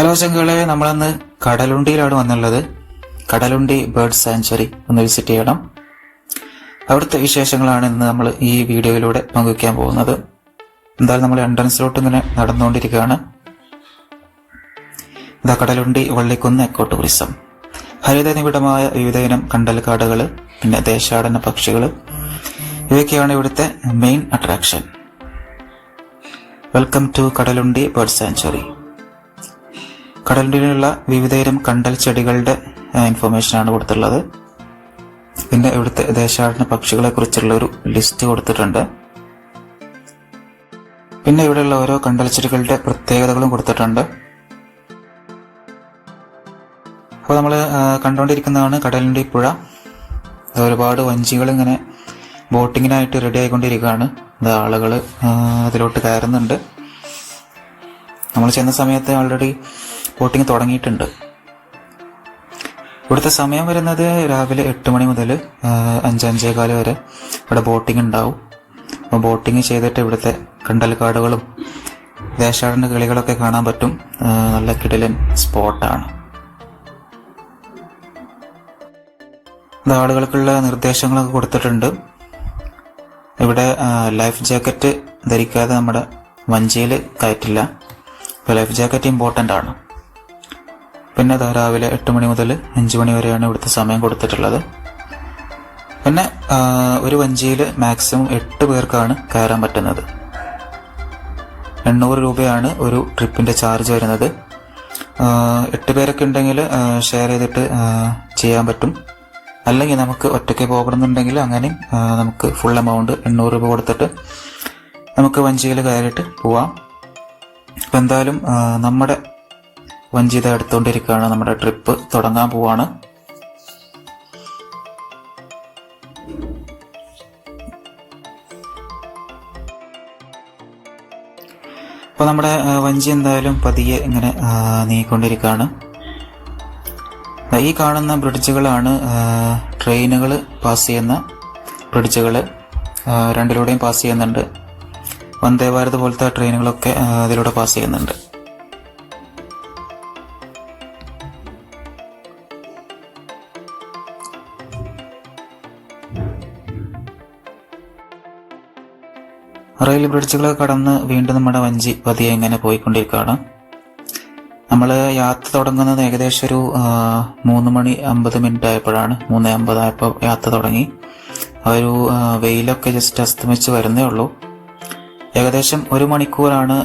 Hello ചങ്കളെ നമ്മളന്ന് കടലുണ്ടിയിലാണ് വന്നുള്ളത് കടലുണ്ടി ബേർഡ് സാങ്ച്വറി ഒന്ന് വിസിറ്റ് ചെയ്യണം. അവിടുത്തെ വിശേഷങ്ങളാണ് ഇന്ന് നമ്മൾ ഈ വീഡിയോയിലൂടെ പങ്കുവയ്ക്കാൻ പോകുന്നത്. എന്തായാലും നമ്മൾ എൻട്രൻസിലോട്ട് ഇങ്ങനെ നടന്നുകൊണ്ടിരിക്കുകയാണ്. ഇതാ കടലുണ്ടി വള്ളിക്കുന്ന് എക്കോ ടൂറിസം ഹരിത നിബിഡമായ വിവിധയിനം കണ്ടൽക്കാടുകൾ പിന്നെ ദേശാടന പക്ഷികൾ ഇവയൊക്കെയാണ് ഇവിടുത്തെ main attraction welcome to Kadalundi bird sanctuary. കടലിലുള്ള വിവിധയിനം കണ്ടൽ ചെടികളുടെ ഇൻഫർമേഷനാണ് കൊടുത്തിട്ടുള്ളത്. പിന്നെ ഇവിടുത്തെ ദേശാടന പക്ഷികളെ കുറിച്ചുള്ള ഒരു ലിസ്റ്റ് കൊടുത്തിട്ടുണ്ട്. പിന്നെ ഇവിടെയുള്ള ഓരോ കണ്ടൽ ചെടികളുടെ പ്രത്യേകതകളും കൊടുത്തിട്ടുണ്ട്. അപ്പോൾ നമ്മൾ കണ്ടുകൊണ്ടിരിക്കുന്നതാണ് കടലിന്റെ പുഴ. ഒരുപാട് വഞ്ചികൾ ഇങ്ങനെ ബോട്ടിങ്ങിനായിട്ട് റെഡി ആയിക്കൊണ്ടിരിക്കുകയാണ്. അത് ആളുകൾ അതിലോട്ട് കയറുന്നുണ്ട്. നമ്മൾ ചെന്ന സമയത്ത് ഓൾറെഡി ബോട്ടിങ് തുടങ്ങിയിട്ടുണ്ട്. ഇവിടുത്തെ സമയം വരുന്നത് രാവിലെ എട്ട് മണി മുതൽ അഞ്ച് അഞ്ചേകാൽ വരെ ഇവിടെ ബോട്ടിംഗ് ഉണ്ടാവും. അപ്പോൾ ബോട്ടിങ് ചെയ്തിട്ട് ഇവിടുത്തെ കണ്ടൽക്കാടുകളും ദേശാടന കിളികളൊക്കെ കാണാൻ പറ്റും. നല്ല കിടിലൻ സ്പോട്ടാണ് ഇത് ആളുകൾക്കുള്ള നിർദ്ദേശങ്ങളൊക്കെ കൊടുത്തിട്ടുണ്ട്. ഇവിടെ ലൈഫ് ജാക്കറ്റ് ധരിക്കാതെ നമ്മുടെ വഞ്ചിയിൽ കയറ്റില്ല. അപ്പോൾ ലൈഫ് ജാക്കറ്റ് ഇമ്പോർട്ടന്റ് ആണ്. പിന്നെ രാവിലെ എട്ട് മണി മുതൽ അഞ്ച് മണി വരെയാണ് ഇവിടുത്തെ സമയം കൊടുത്തിട്ടുള്ളത്. പിന്നെ ഒരു വഞ്ചിയിൽ മാക്സിമം എട്ട് പേർക്കാണ് കയറാൻ പറ്റുന്നത്. എണ്ണൂറ് രൂപയാണ് ഒരു ട്രിപ്പിന്റെ ചാർജ് വരുന്നത്. എട്ട് പേരൊക്കെ ഉണ്ടെങ്കിൽ ഷെയർ ചെയ്തിട്ട് ചെയ്യാൻ പറ്റും. അല്ലെങ്കിൽ നമുക്ക് ഒറ്റയ്ക്ക് പോകണമെന്നുണ്ടെങ്കിൽ അങ്ങനെയും ആ, നമുക്ക് ഫുൾ എമൗണ്ട് എണ്ണൂറ് രൂപ കൊടുത്തിട്ട് നമുക്ക് വഞ്ചിയിൽ കയറിയിട്ട് പോവാം. അപ്പം എന്തായാലും നമ്മുടെ വഞ്ചി ഇത് എടുത്തുകൊണ്ടിരിക്കുകയാണ് നമ്മുടെ ട്രിപ്പ് തുടങ്ങാൻ പോവാണ്. അപ്പോൾ നമ്മുടെ വഞ്ചി എന്തായാലും പതിയെ ഇങ്ങനെ നീങ്ങിക്കൊണ്ടിരിക്കുകയാണ്. ഈ കാണുന്ന ബ്രിഡ്ജുകളാണ് ട്രെയിനുകൾ പാസ് ചെയ്യുന്ന ബ്രിഡ്ജുകൾ രണ്ടിലൂടെയും പാസ് ചെയ്യുന്നുണ്ട്. വന്ദേ ഭാരത് പോലത്തെ ട്രെയിനുകളൊക്കെ അതിലൂടെ പാസ് ചെയ്യുന്നുണ്ട്. റെയിൽ ബ്രിഡ്ജുകൾ കടന്ന് വീണ്ടും നമ്മുടെ വഞ്ചി പതിയെ ഇങ്ങനെ പോയിക്കൊണ്ടിരിക്കുകയാണ്. നമ്മൾ യാത്ര തുടങ്ങുന്നത് ഏകദേശം ഒരു മൂന്ന് മണി അമ്പത് മിനിറ്റ് ആയപ്പോഴാണ്. മൂന്ന് അമ്പത് ആയപ്പോൾ യാത്ര തുടങ്ങി. ഒരു വെയിലൊക്കെ ജസ്റ്റ് അസ്തമിച്ച് വരുന്നേ ഉള്ളൂ. ഏകദേശം ഒരു മണിക്കൂറാണ്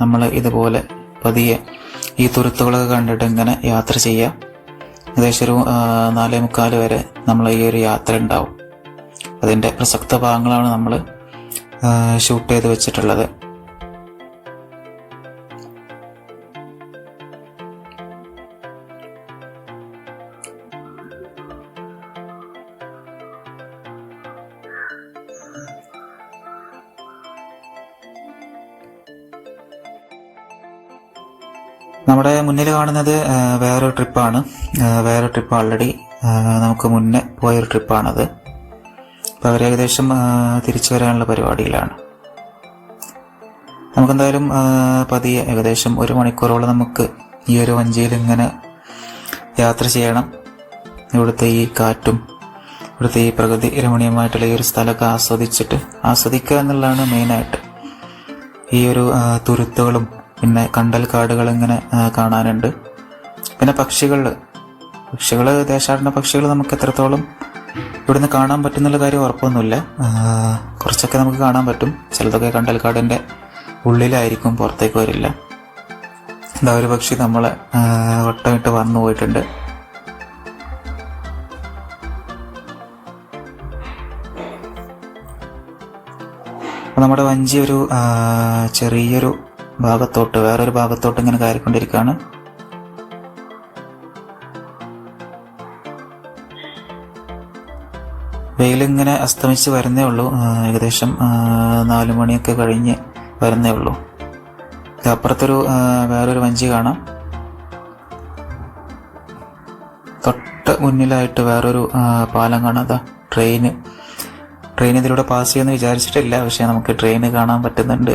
നമ്മൾ ഇതുപോലെ പതിയെ ഈ തുരുത്തുകളൊക്കെ കണ്ടിട്ട് ഇങ്ങനെ യാത്ര ചെയ്യുക. ഏകദേശം ഒരു നാലേ മുക്കാൽ വരെ നമ്മൾ ഈ ഒരു യാത്ര ഉണ്ടാവും. അതിന്റെ പ്രസക്ത ഭാഗങ്ങളാണ് നമ്മൾ ഷൂട്ട് ചെയ്ത് വെച്ചിട്ടുള്ളത്. നമ്മുടെ മുന്നിൽ കാണുന്നത് വേറൊരു ട്രിപ്പാണ് വേറൊരു വേറെ ട്രിപ്പ് ഓൾറെഡി നമുക്ക് മുന്നേ പോയൊരു ട്രിപ്പാണത് അപ്പോൾ അവർ ഏകദേശം തിരിച്ചു വരാനുള്ള പരിപാടിയിലാണ്. നമുക്കെന്തായാലും പതിയെ ഏകദേശം ഒരു മണിക്കൂറോളം നമുക്ക് ഈ ഒരു വഞ്ചിയിൽ ഇങ്ങനെ യാത്ര ചെയ്യണം. ഇവിടുത്തെ ഈ കാറ്റും ഇവിടുത്തെ ഈ പ്രകൃതി രമണീയമായിട്ടുള്ള ഈ ഒരു സ്ഥലമൊക്കെ ആസ്വദിച്ചിട്ട് ആസ്വദിക്കുക എന്നുള്ളതാണ് മെയിനായിട്ട്. ഈ ഒരു തുരുത്തുകളും പിന്നെ കണ്ടൽ കാടുകൾ ഇങ്ങനെ കാണാനുണ്ട്. പിന്നെ പക്ഷികൾ പക്ഷികൾ ദേശാടന പക്ഷികൾ നമുക്ക് എത്രത്തോളം ഇവിടുന്ന് കാണാൻ പറ്റുന്നുള്ള കാര്യം ഉറപ്പൊന്നുമില്ല. കുറച്ചൊക്കെ നമുക്ക് കാണാൻ പറ്റും. ചിലതൊക്കെ കണ്ടൽക്കാടിന്റെ ഉള്ളിലായിരിക്കും പുറത്തേക്ക് വരില്ല. എന്താ ഒരു പക്ഷി നമ്മളെ വട്ടമിട്ട് വന്നു പോയിട്ടുണ്ട്. നമ്മുടെ വഞ്ചി ഒരു ചെറിയൊരു ഭാഗത്തോട്ട് വേറൊരു ഭാഗത്തോട്ട് ഇങ്ങനെ കയറിക്കൊണ്ടിരിക്കുകയാണ്. വെയിലിങ്ങനെ അസ്തമിച്ച് വരുന്നേ ഉള്ളൂ. ഏകദേശം നാല് മണിയൊക്കെ കഴിഞ്ഞ് വരുന്നേ ഉള്ളൂ. അപ്പുറത്തൊരു വേറൊരു വഞ്ചി കാണാം. തൊട്ട് മുന്നിലായിട്ട് വേറൊരു പാലം കാണാം. അതാ ട്രെയിന് ട്രെയിൻ ഇതിലൂടെ പാസ് ചെയ്യുമെന്ന് വിചാരിച്ചിട്ടില്ല പക്ഷേ നമുക്ക് ട്രെയിൻ കാണാൻ പറ്റുന്നുണ്ട്.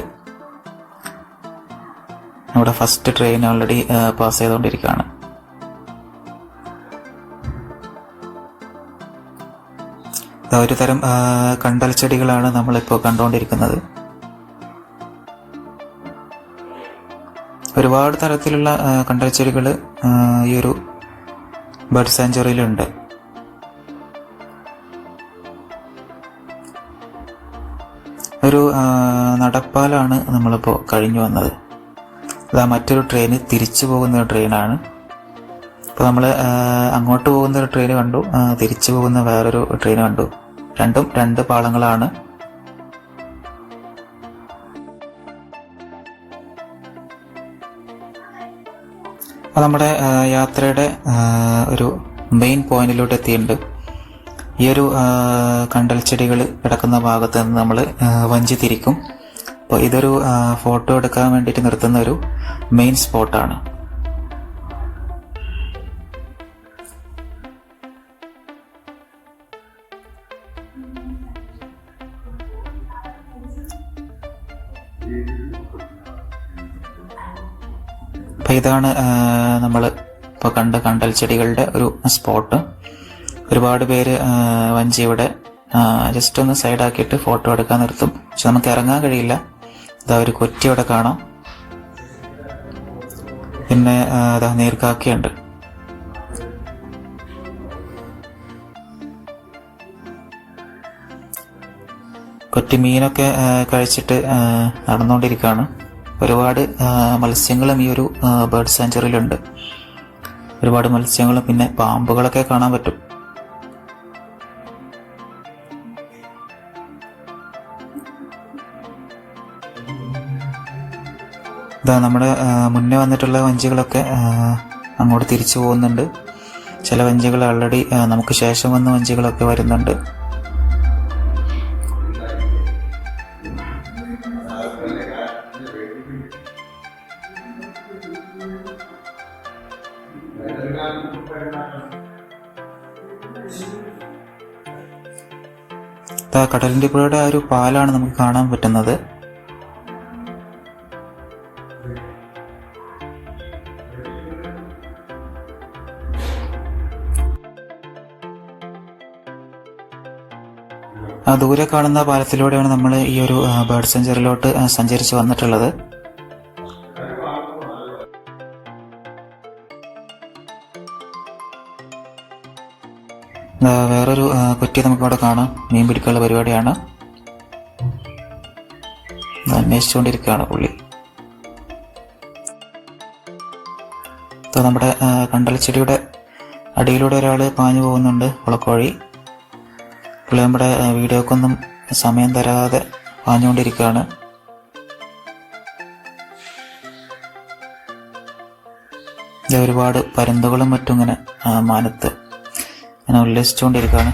നമ്മുടെ ഫസ്റ്റ് ട്രെയിൻ ഓൾറെഡി പാസ് ചെയ്തുകൊണ്ടിരിക്കുകയാണ്. ഒരു തരം കണ്ടൽ ചെടികളാണ് നമ്മളിപ്പോൾ കണ്ടുകൊണ്ടിരിക്കുന്നത് ഒരുപാട് തരത്തിലുള്ള കണ്ടൽ ചെടികൾ ഈ ഒരു ബർഡ് സാഞ്ചുറിയിലുണ്ട്. ഒരു നടപ്പാലാണ് നമ്മളിപ്പോൾ കഴിഞ്ഞു വന്നത്. അതാ മറ്റൊരു ട്രെയിന് തിരിച്ചു പോകുന്ന ട്രെയിനാണ്. ഇപ്പോൾ നമ്മൾ അങ്ങോട്ട് പോകുന്ന ഒരു ട്രെയിൻ കണ്ടു തിരിച്ചു പോകുന്ന വേറൊരു ട്രെയിൻ കണ്ടു. രണ്ടും രണ്ട് പാളങ്ങളാണ്. അപ്പോൾ നമ്മുടെ യാത്രയുടെ ഒരു മെയിൻ പോയിന്റിലോട്ട് എത്തിയിട്ടുണ്ട്. ഈ ഒരു കണ്ടൽ ചെടികൾ കിടക്കുന്ന ഭാഗത്ത് നിന്ന് നമ്മൾ വഞ്ചി തിരിക്കും. അപ്പോൾ ഇതൊരു ഫോട്ടോ എടുക്കാൻ വേണ്ടിയിട്ട് നിർത്തുന്ന ഒരു മെയിൻ സ്പോട്ടാണ് അപ്പൊ ഇതാണ് നമ്മൾ ഇപ്പോൾ കണ്ട കണ്ടൽ ചെടികളുടെ ഒരു സ്പോട്ട്. ഒരുപാട് പേര് ആ, വഞ്ചി ഇവിടെ ജസ്റ്റ് ഒന്ന് സൈഡാക്കിയിട്ട് ഫോട്ടോ എടുക്കാൻ നിർത്തും. പക്ഷെ നമുക്ക് ഇറങ്ങാൻ കഴിയില്ല. ഇതാ ഒരു കൊറ്റി ഇവിടെ കാണാം. പിന്നെ അതാ നീർക്കാക്കയുണ്ട്. കൊറ്റി മീനൊക്കെ കഴിച്ചിട്ട് നടന്നുകൊണ്ടിരിക്കുകയാണ് ഒരുപാട് മത്സ്യങ്ങളും ഈ ഒരു ബേർഡ് സാഞ്ചുറിയിലുണ്ട്. ഒരുപാട് മത്സ്യങ്ങളും പിന്നെ പാമ്പുകളൊക്കെ കാണാൻ പറ്റും. ഇതാ നമ്മുടെ മുന്നേ വന്നിട്ടുള്ള വഞ്ചികളൊക്കെ അങ്ങോട്ട് തിരിച്ചു പോകുന്നുണ്ട്. ചില വഞ്ചികൾ ആൾറെഡി നമുക്ക് ശേഷം വന്ന വഞ്ചികളൊക്കെ വരുന്നുണ്ട്. ദാ കടലിന്റെ പുഴയുടെ ആ ഒരു പാലാണ് നമുക്ക് കാണാൻ പറ്റുന്നത്. ആ ദൂരെ കാണുന്ന പാലത്തിലൂടെയാണ് നമ്മൾ ഈ ഒരു ബേർഡ് സെഞ്ചറിലോട്ട് സഞ്ചരിച്ച് വന്നിട്ടുള്ളത്. വേറൊരു കുറ്റി നമുക്കവിടെ കാണാം. മീൻ പിടിക്കാനുള്ള പരിപാടിയാണ്. അന്വേഷിച്ചുകൊണ്ടിരിക്കുകയാണ് പുള്ളി. നമ്മുടെ കണ്ടൽച്ചെടിയുടെ അടിയിലൂടെ ഒരാൾ പാഞ്ഞു പോകുന്നുണ്ട് കുളക്കോഴി പുള്ളി നമ്മുടെ വീഡിയോക്കൊന്നും സമയം തരാതെ പാഞ്ഞുകൊണ്ടിരിക്കുകയാണ്. ഒരുപാട് പരുന്തുകളും മറ്റും ഇങ്ങനെ മാനത്ത് ഇങ്ങനെ ഉല്ലസിച്ചുകൊണ്ടിരിക്കുകയാണ്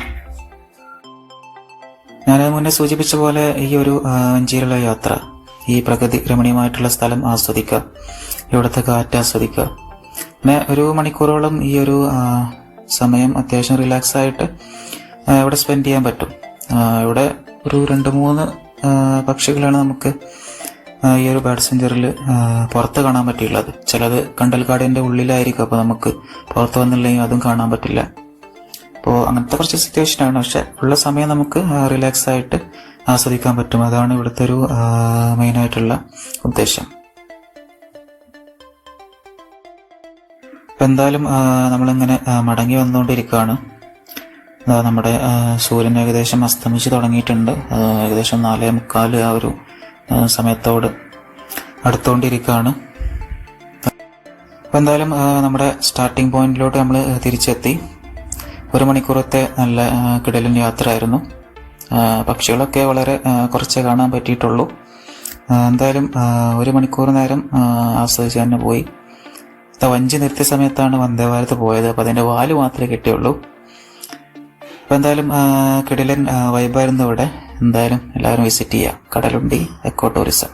ഞാൻ മുന്നേ സൂചിപ്പിച്ച പോലെ ഈ ഒരു വഞ്ചിയിലുള്ള യാത്ര ഈ പ്രകൃതി രമണീയമായിട്ടുള്ള സ്ഥലം ആസ്വദിക്കുക ഇവിടുത്തെ കാറ്റ് ആസ്വദിക്കുക. പിന്നെ ഒരു മണിക്കൂറോളം ഈ ഒരു സമയം അത്യാവശ്യം റിലാക്സ് ആയിട്ട് ഇവിടെ സ്പെൻഡ് ചെയ്യാൻ പറ്റും. ഇവിടെ ഒരു രണ്ട് മൂന്ന് പക്ഷികളാണ് നമുക്ക് ഈ ഒരു ബേർഡ് സെഞ്ചറിൽ പുറത്ത് കാണാൻ പറ്റിയുള്ളത്. ചിലത് കണ്ടൽക്കാടിന്റെ ഉള്ളിലായിരിക്കും അപ്പോൾ നമുക്ക് പുറത്ത് വന്നില്ലെങ്കിൽ അതും കാണാൻ പറ്റില്ല. അപ്പോൾ അങ്ങനത്തെ കുറച്ച് സിറ്റുവേഷനാണ് പക്ഷെ ഉള്ള സമയം നമുക്ക് റിലാക്സ് ആയിട്ട് ആസ്വദിക്കാൻ പറ്റും. അതാണ് ഇവിടുത്തെ ഒരു മെയിൻ ആയിട്ടുള്ള ഉദ്ദേശം. അപ്പം എന്തായാലും നമ്മളിങ്ങനെ മടങ്ങി വന്നുകൊണ്ടിരിക്കുകയാണ്. നമ്മുടെ സൂര്യൻ ഏകദേശം അസ്തമിച്ച് തുടങ്ങിയിട്ടുണ്ട്. ഏകദേശം നാലേ മുക്കാൽ ആ ഒരു സമയത്തോട് അടുത്തുകൊണ്ടിരിക്കുകയാണ് അപ്പം എന്തായാലും നമ്മുടെ സ്റ്റാർട്ടിംഗ് പോയിന്റിലോട്ട് നമ്മൾ തിരിച്ചെത്തി. ഒരു മണിക്കൂറത്തെ നല്ല കിടലൻ യാത്രയായിരുന്നു. പക്ഷികളൊക്കെ വളരെ കുറച്ച് കാണാൻ പറ്റിയിട്ടുള്ളൂ. എന്തായാലും ഒരു മണിക്കൂർ നേരം ആസ്വദിച്ച് തന്നെ പോയി. വഞ്ചി നിർത്തിയ സമയത്താണ് വന്ദേ പോയത്. അപ്പോൾ അതിന്റെ വാൽ മാത്രമേ കിട്ടിയുള്ളൂ. അപ്പോൾ എന്തായാലും കിടലൻ വൈബായിരുന്നു ഇവിടെ. എന്തായാലും എല്ലാവരും വിസിറ്റ് ചെയ്യുക കടലുണ്ടി എക്കോ ടൂറിസം